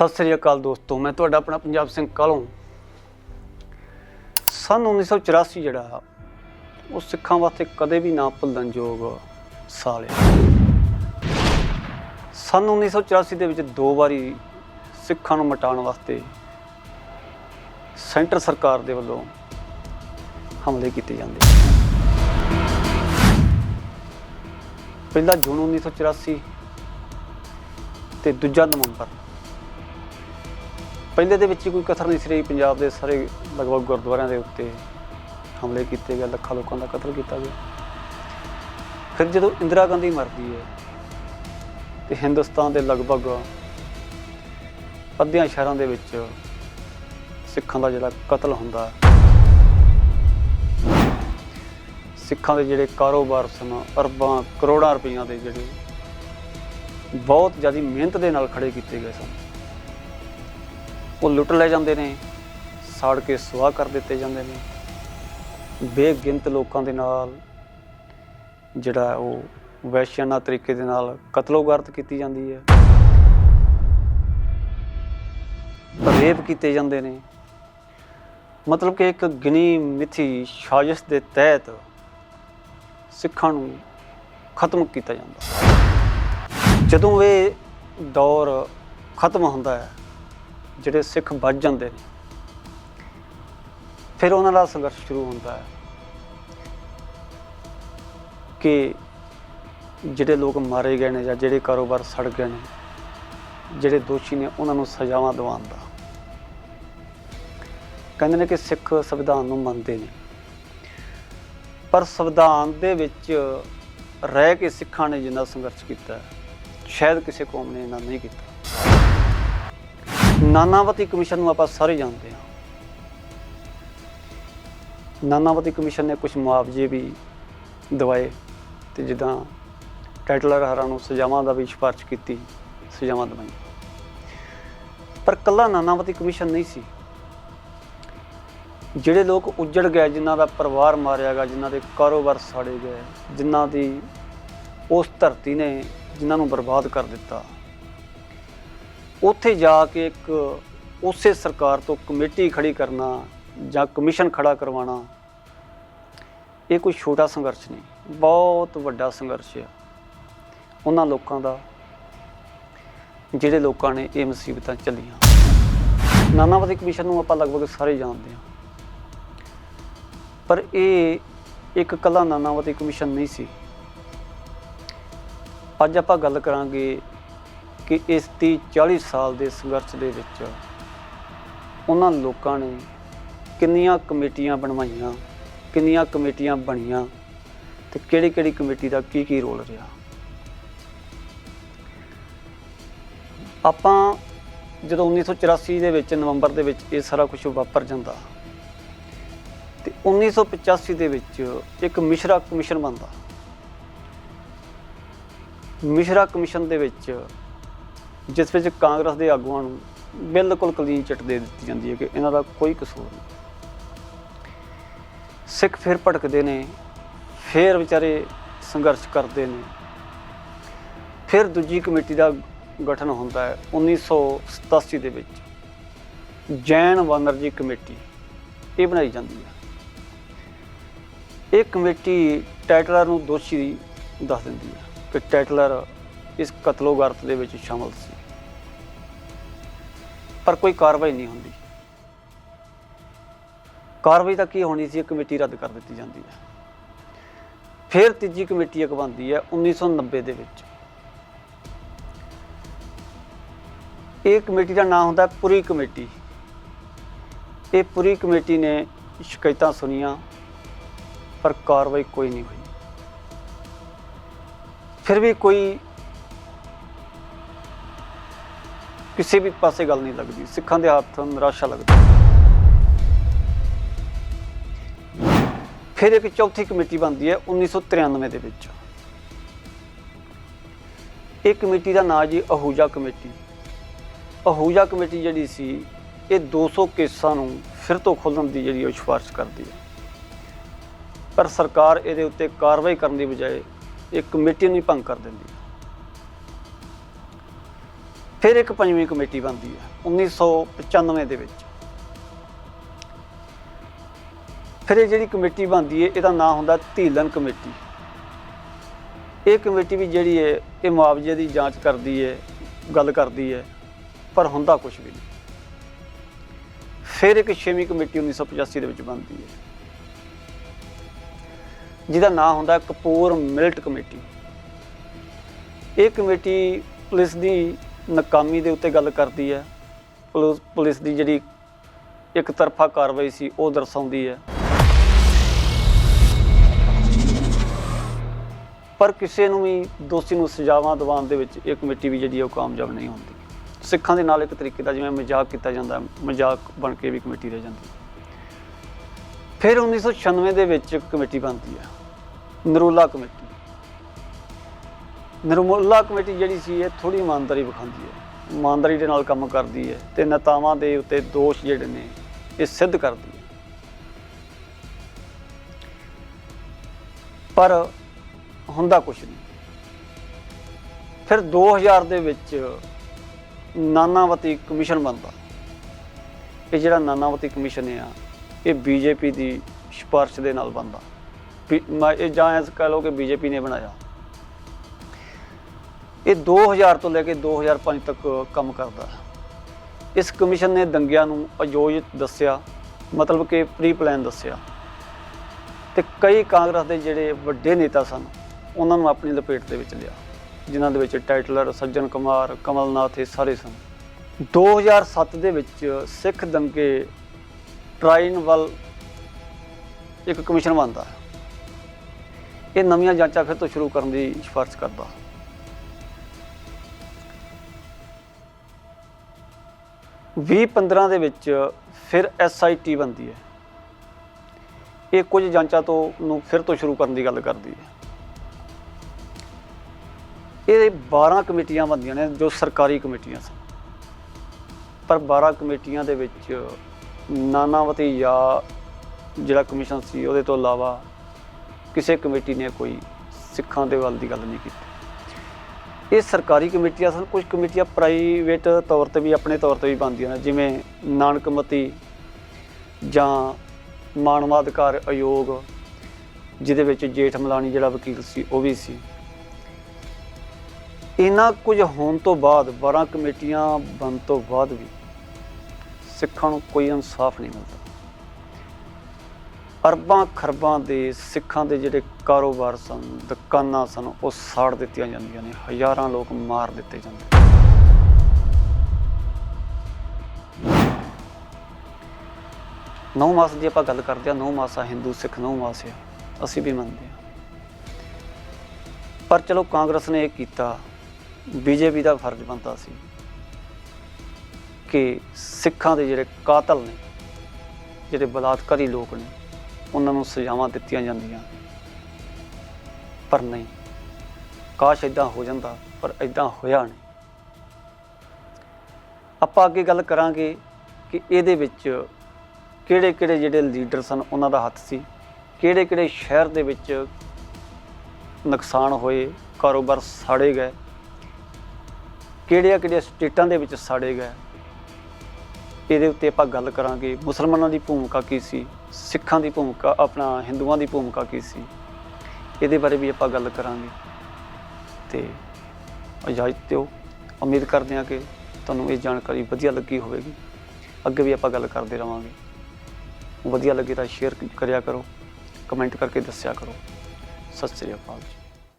ਸਤਿ ਸ੍ਰੀ ਅਕਾਲ ਦੋਸਤੋ, ਮੈਂ ਤੁਹਾਡਾ ਆਪਣਾ ਪੰਜਾਬ ਸਿੰਘ ਕਾਲੋਂ। ਸਨ 1984 ਜਿਹੜਾ, ਉਹ ਸਿੱਖਾਂ ਵਾਸਤੇ ਕਦੇ ਵੀ ਨਾ ਭੁੱਲਣ ਯੋਗ ਸਾਲ ਹੈ ਸਨ 1984 ਦੇ ਵਿੱਚ ਦੋ ਵਾਰੀ ਸਿੱਖਾਂ ਨੂੰ ਮਟਾਉਣ ਵਾਸਤੇ ਸੈਂਟਰ ਸਰਕਾਰ ਦੇ ਵੱਲੋਂ ਹਮਲੇ ਕੀਤੇ ਜਾਂਦੇ। ਪਹਿਲਾ ਜੂਨ 1984 ਤੇ ਦੂਜਾ ਨਵੰਬਰ। ਪਹਿਲੇ ਦੇ ਵਿੱਚ ਹੀ ਕੋਈ ਕਥਰ ਨਹੀਂ ਸੀ ਰਹੀ, ਪੰਜਾਬ ਦੇ ਸਾਰੇ ਲਗਭਗ ਗੁਰਦੁਆਰਿਆਂ ਦੇ ਉੱਤੇ ਹਮਲੇ ਕੀਤੇ ਗਏ, ਲੱਖਾਂ ਲੋਕਾਂ ਦਾ ਕਤਲ ਕੀਤਾ ਗਿਆ। ਫਿਰ ਜਦੋਂ ਇੰਦਰਾ ਗਾਂਧੀ ਮਰਦੀ ਹੈ ਤੇ ਹਿੰਦੁਸਤਾਨ ਦੇ ਲਗਭਗ ਅੱਧਿਆਂ ਸ਼ਹਿਰਾਂ ਦੇ ਵਿੱਚ ਸਿੱਖਾਂ ਦਾ ਜਿਹੜਾ ਕਤਲ ਹੁੰਦਾ, ਸਿੱਖਾਂ ਦੇ ਜਿਹੜੇ ਕਾਰੋਬਾਰ ਸਨ, ਅਰਬਾਂ ਕਰੋੜਾਂ ਰੁਪਈਆਂ ਦੇ ਜਿਹੜੇ ਬਹੁਤ ਜ਼ਿਆਦਾ ਮਿਹਨਤ ਦੇ ਨਾਲ ਖੜੇ ਕੀਤੇ ਗਏ ਸਨ। ਉਹ ਲੁੱਟ ਲੈ ਜਾਂਦੇ ਨੇ, ਸਾੜ ਕੇ ਸੁਆਹ ਕਰ ਦਿੱਤੇ ਜਾਂਦੇ ਨੇ। ਬੇਗਿਣਤ ਲੋਕਾਂ ਦੇ ਨਾਲ, ਜਿਹੜਾ ਉਹ ਵੈਸ਼ਿਆਨਾ ਤਰੀਕੇ ਦੇ ਨਾਲ ਕਤਲੋਗਾਰਤ ਕੀਤੀ ਜਾਂਦੀ ਹੈ। ਰੇਪ ਕੀਤੇ ਜਾਂਦੇ ਨੇ। ਮਤਲਬ ਕਿ ਇੱਕ ਗਿਣੀ ਮਿਥੀ ਸਾਜ਼ਿਸ਼ ਦੇ ਤਹਿਤ ਸਿੱਖਾਂ ਨੂੰ ਖਤਮ ਕੀਤਾ ਜਾਂਦਾ। ਜਦੋਂ ਇਹ ਦੌਰ ਖਤਮ ਹੁੰਦਾ ਹੈ ਜਿਹੜੇ ਸਿੱਖ ਵੱਜ ਜਾਂਦੇ ਨੇ, ਫਿਰ ਉਹਨਾਂ ਦਾ ਸੰਘਰਸ਼ ਸ਼ੁਰੂ ਹੁੰਦਾ ਹੈ ਕਿ ਜਿਹੜੇ ਲੋਕ ਮਾਰੇ ਗਏ ਨੇ ਜਾਂ ਜਿਹੜੇ ਕਾਰੋਬਾਰ ਸੜ ਗਏ ਨੇ, ਜਿਹੜੇ ਦੋਸ਼ੀ ਨੇ ਉਹਨਾਂ ਨੂੰ ਸਜ਼ਾਵਾਂ ਦਿਵਾਉਣ ਦਾ। ਕਹਿੰਦੇ ਨੇ ਕਿ ਸਿੱਖ ਸੰਵਿਧਾਨ ਨੂੰ ਮੰਨਦੇ ਨੇ। ਪਰ ਸੰਵਿਧਾਨ ਦੇ ਵਿੱਚ ਰਹਿ ਕੇ ਸਿੱਖਾਂ ਨੇ ਜਿੰਨਾ ਸੰਘਰਸ਼ ਕੀਤਾ, ਸ਼ਾਇਦ ਕਿਸੇ ਕੌਮ ਨੇ ਇੰਨਾ ਨਹੀਂ ਕੀਤਾ। ਨਾਨਾਵਤੀ ਕਮਿਸ਼ਨ ਨੂੰ ਆਪਾਂ ਸਾਰੇ ਜਾਣਦੇ ਹਾਂ। ਨਾਨਾਵਤੀ ਕਮਿਸ਼ਨ ਨੇ ਕੁਝ ਮੁਆਵਜ਼ੇ ਵੀ ਦਵਾਏ ਤੇ ਜਿੱਦਾਂ ਟਾਈਟਲਰ ਹਰਾਂ ਨੂੰ ਸਜ਼ਾਵਾਂ ਦਾ ਵੀ ਸਿਫਾਰਿਸ਼ ਕੀਤੀ, ਸਜ਼ਾਵਾਂ ਦਵਾਈਆਂ। ਪਰ ਕੱਲਾ ਨਾਨਾਵਤੀ ਕਮਿਸ਼ਨ ਨਹੀਂ ਸੀ। ਜਿਹੜੇ ਲੋਕ ਉੱਜੜ ਗਏ, ਜਿਨ੍ਹਾਂ ਦਾ ਪਰਿਵਾਰ ਮਾਰਿਆ ਗਿਆ, ਜਿਨ੍ਹਾਂ ਦੇ ਕਾਰੋਬਾਰ ਸਾੜੇ ਗਏ, ਜਿਨ੍ਹਾਂ ਦੀ ਉਸ ਧਰਤੀ ਨੇ ਜਿਨ੍ਹਾਂ ਨੂੰ ਬਰਬਾਦ ਕਰ ਦਿੱਤਾ ਉੱਥੇ ਜਾ ਕੇ ਇੱਕ ਉਸੇ ਸਰਕਾਰ ਤੋਂ ਕਮੇਟੀ ਖੜੀ ਕਰਨਾ ਜਾਂ ਕਮਿਸ਼ਨ ਖੜਾ ਕਰਵਾਉਣਾ, ਇਹ ਕੋਈ ਛੋਟਾ ਸੰਘਰਸ਼ ਨਹੀਂ, ਬਹੁਤ ਵੱਡਾ ਸੰਘਰਸ਼ ਹੈ ਉਹਨਾਂ ਲੋਕਾਂ ਦਾ, ਜਿਹੜੇ ਲੋਕਾਂ ਨੇ ਇਹ ਮੁਸੀਬਤਾਂ ਝੱਲੀਆਂ ਨਾਨਾਵਤੀ ਕਮਿਸ਼ਨ ਨੂੰ ਆਪਾਂ ਲਗਭਗ ਸਾਰੇ ਜਾਣਦੇ ਹਾਂ। ਪਰ ਇਹ ਇੱਕ ਕੱਲਾ ਨਾਨਾਵਤੀ ਕਮਿਸ਼ਨ ਨਹੀਂ ਸੀ। ਅੱਜ ਆਪਾਂ ਗੱਲ ਕਰਾਂਗੇ ਕਿ ਇਸ 30 40 ਸਾਲ ਦੇ ਸੰਘਰਸ਼ ਦੇ ਵਿੱਚ ਉਹਨਾਂ ਲੋਕਾਂ ਨੇ ਕਿੰਨੀਆਂ ਕਮੇਟੀਆਂ ਬਣਵਾਈਆਂ, ਕਿੰਨੀਆਂ ਕਮੇਟੀਆਂ ਬਣੀਆਂ ਤੇ ਕਿਹੜੀ ਕਿਹੜੀ ਕਮੇਟੀ ਦਾ ਕੀ ਕੀ ਰੋਲ ਰਿਹਾ। ਆਪਾਂ ਜਦੋਂ 1984 ਦੇ ਵਿੱਚ, ਨਵੰਬਰ ਦੇ ਵਿੱਚ ਇਹ ਸਾਰਾ ਕੁਝ ਵਾਪਰ ਜਾਂਦਾ ਤੇ 1985 ਦੇ ਵਿੱਚ ਇੱਕ ਮਿਸ਼ਰਾ ਕਮਿਸ਼ਨ ਬਣਦਾ। ਮਿਸ਼ਰਾ ਕਮਿਸ਼ਨ ਦੇ ਵਿੱਚ ਜਿਸ ਵਿੱਚ ਕਾਂਗਰਸ ਦੇ ਆਗੂਆਂ ਨੂੰ ਬਿਲਕੁਲ ਕਲੀਨ ਚਿੱਟ ਦੇ ਦਿੱਤੀ ਜਾਂਦੀ ਹੈ ਕਿ ਇਹਨਾਂ ਦਾ ਕੋਈ ਕਸੂਰ ਨਹੀਂ। ਸਿੱਖ ਫਿਰ ਭਟਕਦੇ ਨੇ, ਫਿਰ ਵਿਚਾਰੇ ਸੰਘਰਸ਼ ਕਰਦੇ ਨੇ। ਫਿਰ ਦੂਜੀ ਕਮੇਟੀ ਦਾ ਗਠਨ ਹੁੰਦਾ ਹੈ 1987 ਦੇ ਵਿੱਚ। ਜੈਨ ਬਨਰਜੀ ਕਮੇਟੀ ਇਹ ਬਣਾਈ ਜਾਂਦੀ ਹੈ। ਇਹ ਕਮੇਟੀ ਟੈਟਲਰ ਨੂੰ ਦੋਸ਼ੀ ਦੱਸ ਦਿੰਦੀ ਹੈ ਕਿ ਟੈਟਲਰ ਇਸ ਕਤਲੋਗਾਰਤ ਦੇ ਵਿੱਚ ਸ਼ਾਮਲ ਸੀ। ਪਰ ਕੋਈ ਕਾਰਵਾਈ ਨਹੀਂ ਹੁੰਦੀ। ਕਾਰਵਾਈ ਤਾਂ ਕੀ ਹੋਣੀ ਸੀ, ਇਹ ਕਮੇਟੀ ਰੱਦ ਕਰ ਦਿੱਤੀ ਜਾਂਦੀ ਹੈ। ਫਿਰ ਤੀਜੀ ਕਮੇਟੀ ਇੱਕ ਬਣਦੀ ਹੈ 1990 ਦੇ ਵਿੱਚ। ਇਹ ਕਮੇਟੀ ਦਾ ਨਾਮ ਹੁੰਦਾ ਪੁਰੀ ਕਮੇਟੀ। ਇਹ ਪੁਰੀ ਕਮੇਟੀ ਨੇ ਸ਼ਿਕਾਇਤਾਂ ਸੁਣੀਆਂ, ਪਰ ਕਾਰਵਾਈ ਕੋਈ ਨਹੀਂ ਹੋਈ। ਫਿਰ ਵੀ ਕੋਈ ਕਿਸੇ ਵੀ ਪਾਸੇ ਗੱਲ ਨਹੀਂ ਲੱਗਦੀ। ਸਿੱਖਾਂ ਦੇ ਹੱਥ ਨਿਰਾਸ਼ਾ ਲੱਗਦੀ। ਫਿਰ ਇੱਕ ਚੌਥੀ ਕਮੇਟੀ ਬਣਦੀ ਹੈ 1993 ਦੇ ਵਿੱਚ। ਇਹ ਕਮੇਟੀ ਦਾ ਨਾਂ ਜੀ ਅਹੂਜਾ ਕਮੇਟੀ। ਅਹੂਜਾ ਕਮੇਟੀ ਜਿਹੜੀ ਸੀ, ਇਹ 200 ਕੇਸਾਂ ਨੂੰ ਫਿਰ ਤੋਂ ਖੋਲ੍ਹਣ ਦੀ ਜਿਹੜੀ ਉਹ ਸਿਫਾਰਿਸ਼ ਕਰਦੀ ਹੈ। ਪਰ ਸਰਕਾਰ ਇਹਦੇ ਉੱਤੇ ਕਾਰਵਾਈ ਕਰਨ ਦੀ ਬਜਾਏ ਇਹ ਕਮੇਟੀ ਨੂੰ ਹੀ ਭੰਗ ਕਰ ਦਿੰਦੀ ਹੈ। ਫਿਰ ਇੱਕ ਪੰਜਵੀਂ ਕਮੇਟੀ ਬਣਦੀ ਹੈ 1995 ਦੇ ਵਿੱਚ। ਫਿਰ ਇਹ ਜਿਹੜੀ ਕਮੇਟੀ ਬਣਦੀ ਹੈ, ਇਹਦਾ ਨਾਮ ਹੁੰਦਾ ਧੀਲਨ ਕਮੇਟੀ। ਇਹ ਕਮੇਟੀ ਵੀ ਜਿਹੜੀ ਹੈ, ਇਹ ਮੁਆਵਜ਼ੇ ਦੀ ਜਾਂਚ ਕਰਦੀ ਹੈ, ਗੱਲ ਕਰਦੀ ਹੈ, ਪਰ ਹੁੰਦਾ ਕੁਝ ਵੀ ਨਹੀਂ। ਫਿਰ ਇੱਕ ਛੇਵੀਂ ਕਮੇਟੀ 1985 ਦੇ ਵਿੱਚ ਬਣਦੀ ਹੈ। ਜਿਹਦਾ ਨਾਮ ਹੁੰਦਾ ਕਪੂਰ ਮਿਲਟ ਕਮੇਟੀ। ਇਹ ਕਮੇਟੀ ਪੁਲਿਸ ਦੀ ਨਾਕਾਮੀ ਦੇ ਉੱਤੇ ਗੱਲ ਕਰਦੀ ਹੈ। ਪੁਲਿਸ ਪੁਲਿਸ ਦੀ ਜਿਹੜੀ ਇੱਕ ਤਰਫਾ ਕਾਰਵਾਈ ਸੀ, ਉਹ ਦਰਸਾਉਂਦੀ ਹੈ। ਪਰ ਕਿਸੇ ਨੂੰ ਵੀ ਦੋਸ਼ੀ ਨੂੰ ਸਜ਼ਾਵਾਂ ਦਿਵਾਉਣ ਦੇ ਵਿੱਚ ਇਹ ਕਮੇਟੀ ਵੀ ਜਿਹੜੀ ਹੈ, ਉਹ ਕਾਮਯਾਬ ਨਹੀਂ ਹੁੰਦੀ। ਸਿੱਖਾਂ ਦੇ ਨਾਲ ਇੱਕ ਤਰੀਕੇ ਦਾ ਜਿਵੇਂ ਮਜ਼ਾਕ ਕੀਤਾ ਜਾਂਦਾ, ਮਜ਼ਾਕ ਬਣ ਕੇ ਵੀ ਕਮੇਟੀ ਰਹਿ ਜਾਂਦੀ। ਹੈ। ਫਿਰ 1996 ਦੇ ਵਿੱਚ ਇੱਕ ਕਮੇਟੀ ਬਣਦੀ ਹੈ। ਨਰੂਲਾ ਕਮੇਟੀ। ਨਰੂਲਾ ਕਮੇਟੀ ਜਿਹੜੀ ਸੀ ਇਹ ਥੋੜੀ ਇਮਾਨਦਾਰੀ ਵਿਖਾਉਂਦੀ ਹੈ, ਇਮਾਨਦਾਰੀ ਦੇ ਨਾਲ ਕੰਮ ਕਰਦੀ ਹੈ ਤੇ ਨੇਤਾਵਾਂ ਦੇ ਉੱਤੇ ਦੋਸ਼ ਜਿਹੜੇ ਨੇ ਇਹ ਸਿੱਧ ਕਰਦੀ ਹੈ। ਪਰ ਹੁੰਦਾ ਕੁਝ ਨਹੀਂ। ਫਿਰ 2000 ਦੇ ਵਿੱਚ ਨਾਨਾਵਤੀ ਕਮਿਸ਼ਨ ਬਣਦਾ। ਇਹ ਜਿਹੜਾ ਨਾਨਾਵਤੀ ਕਮਿਸ਼ਨ ਆ, ਇਹ ਬੀਜੇਪੀ ਦੀ ਸਿਫਾਰਿਸ਼ ਦੇ ਨਾਲ ਬਣਦਾ। ਵੀ- ਮੈਂ ਇਹ ਜਾਂ ਐਸ ਕਹ ਲਓ ਕਿ ਬੀਜੇਪੀ ਨੇ ਬਣਾਇਆ। ਇਹ 2000 ਤੋਂ ਲੈ ਕੇ 2005 ਤੱਕ ਕੰਮ ਕਰਦਾ ਇਸ ਕਮਿਸ਼ਨ ਨੇ ਦੰਗਿਆਂ ਨੂੰ ਆਯੋਜਿਤ ਦੱਸਿਆ, ਮਤਲਬ ਕਿ ਪ੍ਰੀ ਪਲਾਨ ਦੱਸਿਆ। ਤੇ ਕਈ ਕਾਂਗਰਸ ਦੇ ਜਿਹੜੇ ਵੱਡੇ ਨੇਤਾ ਸਨ, ਉਹਨਾਂ ਨੂੰ ਆਪਣੀ ਲਪੇਟ ਦੇ ਵਿੱਚ ਲਿਆ, ਜਿਨ੍ਹਾਂ ਦੇ ਵਿੱਚ ਟਾਈਟਲਰ ਸੱਜਣ ਕੁਮਾਰ, ਕਮਲਨਾਥ ਇਹ ਸਾਰੇ ਸਨ। 2007 ਦੇ ਵਿੱਚ ਸਿੱਖ ਦੰਗੇ ਟ੍ਰਾਈਨਵਲ ਇੱਕ ਕਮਿਸ਼ਨ ਬਣਦਾ ਹੈ। ਇਹ ਨਵੀਆਂ ਜਾਂਚਾਂ ਫਿਰ ਤੋਂ ਸ਼ੁਰੂ ਕਰਨ ਦੀ ਸਿਫਾਰਸ਼ ਕਰਦਾ 2015 ਦੇ ਵਿੱਚ ਫਿਰ ਐਸਆਈਟੀ ਬਣਦੀ ਹੈ। ਇਹ ਕੁਝ ਜਾਂਚਾਂ ਤੋਂ ਨੂੰ ਫਿਰ ਤੋਂ ਸ਼ੁਰੂ ਕਰਨ ਦੀ ਗੱਲ ਕਰਦੀ ਹੈ। ਇਹ 12 ਕਮੇਟੀਆਂ ਬਣਦੀਆਂ ਨੇ ਜੋ ਸਰਕਾਰੀ ਕਮੇਟੀਆਂ ਸਨ। ਪਰ 12 ਕਮੇਟੀਆਂ ਦੇ ਵਿੱਚ ਨਾਨਾਵਤੀ ਜਾਂ ਜਿਹੜਾ ਕਮਿਸ਼ਨ ਸੀ, ਉਹਦੇ ਤੋਂ ਇਲਾਵਾ ਕਿਸੇ ਕਮੇਟੀ ਨੇ ਕੋਈ ਸਿੱਖਾਂ ਦੇ ਵੱਲ ਦੀ ਗੱਲ ਨਹੀਂ ਕੀਤੀ। ਇਹ ਸਰਕਾਰੀ ਕਮੇਟੀਆਂ ਸਨ, ਕੁਝ ਕਮੇਟੀਆਂ ਪ੍ਰਾਈਵੇਟ ਤੌਰ ਤੇ ਵੀ ਆਪਣੇ ਤੌਰ ਤੇ ਵੀ ਬਣਦੀਆਂ ਨੇ, ਜਿਵੇਂ ਨਾਨਕਮਤੀ ਜਾਂ ਮਾਨਵਾਧਿਕਾਰ ਆਯੋਗ, ਜਿਹਦੇ ਵਿੱਚ ਜੇਠ ਮਲਾਣੀ ਜਿਹੜਾ ਵਕੀਲ ਸੀ, ਉਹ ਵੀ ਸੀ। ਇਹਨਾਂ ਕੁਝ ਹੋਣ ਤੋਂ ਬਾਅਦ 12 ਕਮੇਟੀਆਂ ਬਣ ਤੋਂ ਬਾਅਦ ਵੀ ਸਿੱਖਾਂ ਨੂੰ ਕੋਈ ਇਨਸਾਫ ਨਹੀਂ ਮਿਲਦਾ। ਅਰਬਾਂ ਖਰਬਾਂ ਦੇ ਸਿੱਖਾਂ ਦੇ ਜਿਹੜੇ ਕਾਰੋਬਾਰ ਸਨ, ਦੁਕਾਨਾਂ ਸਨ, ਉਹ ਸਾੜ ਦਿੱਤੀਆਂ ਜਾਂਦੀਆਂ ਨੇ, ਹਜ਼ਾਰਾਂ ਲੋਕ ਮਾਰ ਦਿੱਤੇ ਜਾਂਦੇ ਨੌ। ਮਾਸ ਦੀ ਆਪਾਂ ਗੱਲ ਕਰਦੇ ਆ ਨੌ ਮਾਸਾ ਹਿੰਦੂ ਸਿੱਖ, ਨੌ ਮਾਸ ਆ, ਅਸੀਂ ਵੀ ਮੰਨਦੇ ਆ ਪਰ ਚਲੋ ਕਾਂਗਰਸ ਨੇ ਇਹ ਕੀਤਾ, ਬੀਜੇਪੀ ਦਾ ਫਰਜ਼ ਬਣਦਾ ਸੀ ਕਿ ਸਿੱਖਾਂ ਦੇ ਜਿਹੜੇ ਕਾਤਲ ਨੇ, ਜਿਹੜੇ ਬਲਾਤਕਾਰੀ ਲੋਕ ਨੇ ਉਹਨਾਂ ਨੂੰ ਸਜ਼ਾਵਾਂ ਦਿੱਤੀਆਂ ਜਾਂਦੀਆਂ। ਪਰ ਨਹੀਂ, ਕਾਸ਼ ਇਦਾਂ ਹੋ ਜਾਂਦਾ, ਪਰ ਇਦਾਂ ਹੋਇਆ ਨਹੀਂ। ਆਪਾਂ ਅੱਗੇ ਗੱਲ ਕਰਾਂਗੇ ਕਿ ਇਹਦੇ ਵਿੱਚ ਕਿਹੜੇ ਕਿਹੜੇ ਜਿਹੜੇ ਲੀਡਰ ਸਨ ਉਹਨਾਂ ਦਾ ਹੱਥ ਸੀ ਕਿਹੜੇ ਕਿਹੜੇ ਸ਼ਹਿਰ ਦੇ ਵਿੱਚ ਨੁਕਸਾਨ ਹੋਏ, ਕਾਰੋਬਾਰ ਸਾੜੇ ਗਏ ਕਿਹੜੀਆਂ ਕਿਹੜੀਆਂ ਸਟੇਟਾਂ ਦੇ ਵਿੱਚ ਸਾੜੇ ਗਏ। ਇਹਦੇ ਉੱਤੇ ਆਪਾਂ ਗੱਲ ਕਰਾਂਗੇ, ਮੁਸਲਮਾਨਾਂ ਦੀ ਭੂਮਿਕਾ ਕੀ ਸੀ ਸਿੱਖਾਂ ਦੀ ਭੂਮਿਕਾ, ਆਪਣਾ ਹਿੰਦੂਆਂ ਦੀ ਭੂਮਿਕਾ ਕੀ ਸੀ? ਇਹਦੇ ਬਾਰੇ ਵੀ ਆਪਾਂ ਗੱਲ ਕਰਾਂਗੇ। ਤੇ ਇਜਾਜ਼ਤ ਦਿਓ। ਉਮੀਦ ਕਰਦੇ ਹਾਂ ਕਿ ਤੁਹਾਨੂੰ ਇਹ ਜਾਣਕਾਰੀ ਵਧੀਆ ਲੱਗੀ ਹੋਵੇਗੀ। ਅੱਗੇ ਵੀ ਆਪਾਂ ਗੱਲ ਕਰਦੇ ਰਵਾਂਗੇ। ਵਧੀਆ ਲੱਗੇ ਤਾਂ ਸ਼ੇਅਰ ਕਰਿਆ ਕਰੋ। ਕਮੈਂਟ ਕਰਕੇ ਦੱਸਿਆ ਕਰੋ। ਸਤਿ ਸ੍ਰੀ ਅਕਾਲ ਜੀ।